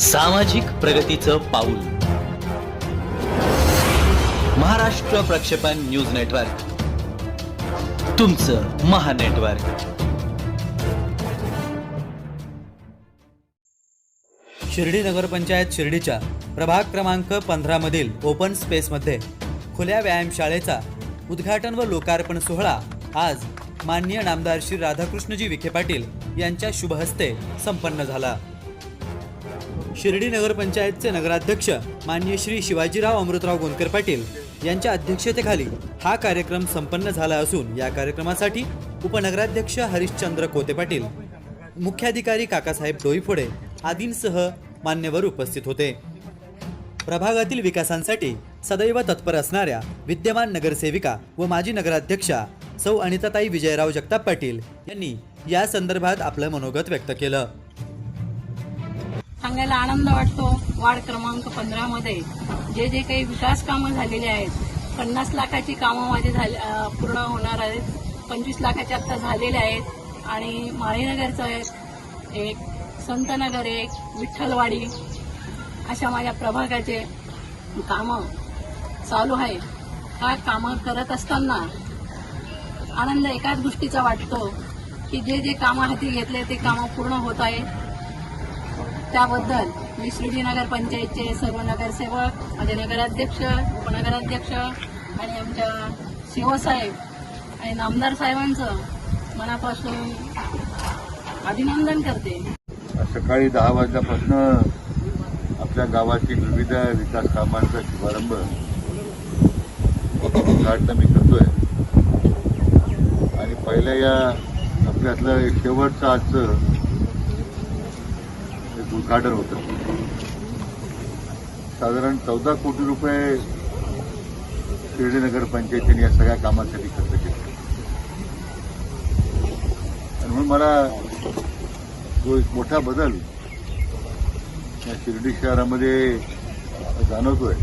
सामाजिक प्रगतीचं पाऊल. महाराष्ट्र प्रक्षेपण न्यूज नेटवर्क. तुमचं महानेटवर्क शिर्डी नगरपंचायत शिर्डीच्या प्रभाग क्रमांक पंधरा मधील ओपन स्पेसमध्ये खुल्या व्यायामशाळेचा उद्घाटन व लोकार्पण सोहळा आज माननीय नामदार श्री राधाकृष्णजी विखे पाटील यांच्या शुभहस्ते संपन्न झाला. शिर्डी नगरपंचायतचे नगराध्यक्ष मान्य श्री शिवाजीराव अमृतराव गोंदकर पाटील यांच्या अध्यक्षतेखाली हा कार्यक्रम संपन्न झाला असून या कार्यक्रमासाठी उपनगराध्यक्ष हरिश्चंद्र कोते पाटील मुख्याधिकारी काकासाहेब डोईफोडे आदींसह मान्यवर उपस्थित होते. प्रभागातील विकासांसाठी सदैव तत्पर असणाऱ्या विद्यमान नगरसेविका व माजी नगराध्यक्षा सौ अनिताताई विजयराव जगताप पाटील यांनी या संदर्भात आपलं मनोगत व्यक्त केलं. सांगायला आनंद वाटतो. वार्ड क्रमांक पंधरामध्ये जे जे काही विकास कामं झालेली आहेत पन्नास लाखाची कामं माझे झाले पूर्ण होणार आहेत. पंचवीस लाखाचे आत्ता झालेले आहेत. आणि माळीनगरचं एक एक संतनगर एक विठ्ठलवाडी अशा माझ्या प्रभागाचे कामं चालू आहे. हा कामं करत असताना आनंद एकाच गोष्टीचा वाटतो की जे जे कामं हाती घेतले ते कामं पूर्ण होत आहे. त्याबद्दल मी शिर्डी नगर पंचायतचे सर्व नगरसेवक माझे नगराध्यक्ष उपनगराध्यक्ष आणि आमच्या शिवसाहेब आणि नामदार साहेबांचं मनापासून अभिनंदन करते. सकाळी दहा वाजल्यापासून आपल्या गावातील विविध विकास कामांचा शुभारंभ उद्घाटन मी करतोय. आणि पहिल्या या आपल्यातलं एक शेवटचं आजचं उद्घाटन होतं. साधारण चौदा कोटी रुपये शिर्डीनगर पंचायतीने या सगळ्या कामांसाठी खर्च केले. आणि म्हणून मला जो एक मोठा बदल या शिर्डी शहरामध्ये जाणवतोय.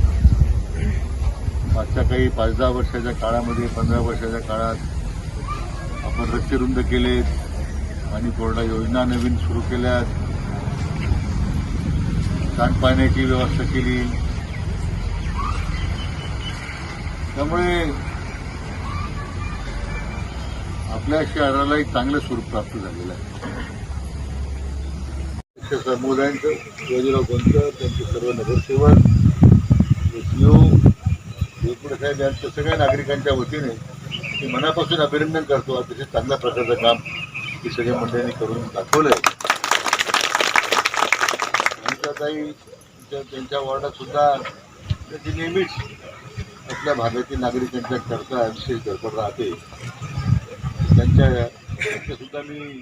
मागच्या काही पाच दहा वर्षाच्या काळामध्ये पंधरा वर्षाच्या काळात आपण रस्ते रुंद केलेत आणि कोरडा योजना नवीन सुरू केल्यात. सांडपाण्याची व्यवस्था केली. त्यामुळे आपल्या शहराला एक चांगलं स्वरूप प्राप्त झालेलं आहे. समुदायांचं शिवाजीराव गोंदकर त्यांचे सर्व नगरसेवक सीओ देवपुढे साहेब यांच्या सगळ्या नागरिकांच्या वतीने मी मनापासून अभिनंदन करतो. अतिशय चांगल्या प्रकारचं काम ही सगळ्या मंडळांनी करून दाखवलंय. काही त्यांच्या वॉर्डातसुद्धा त्यांची नेहमीच आपल्या भागातील नागरिकांच्या करता विशेष धडपड राहते. त्यांच्या त्यांच्या सुद्धा मी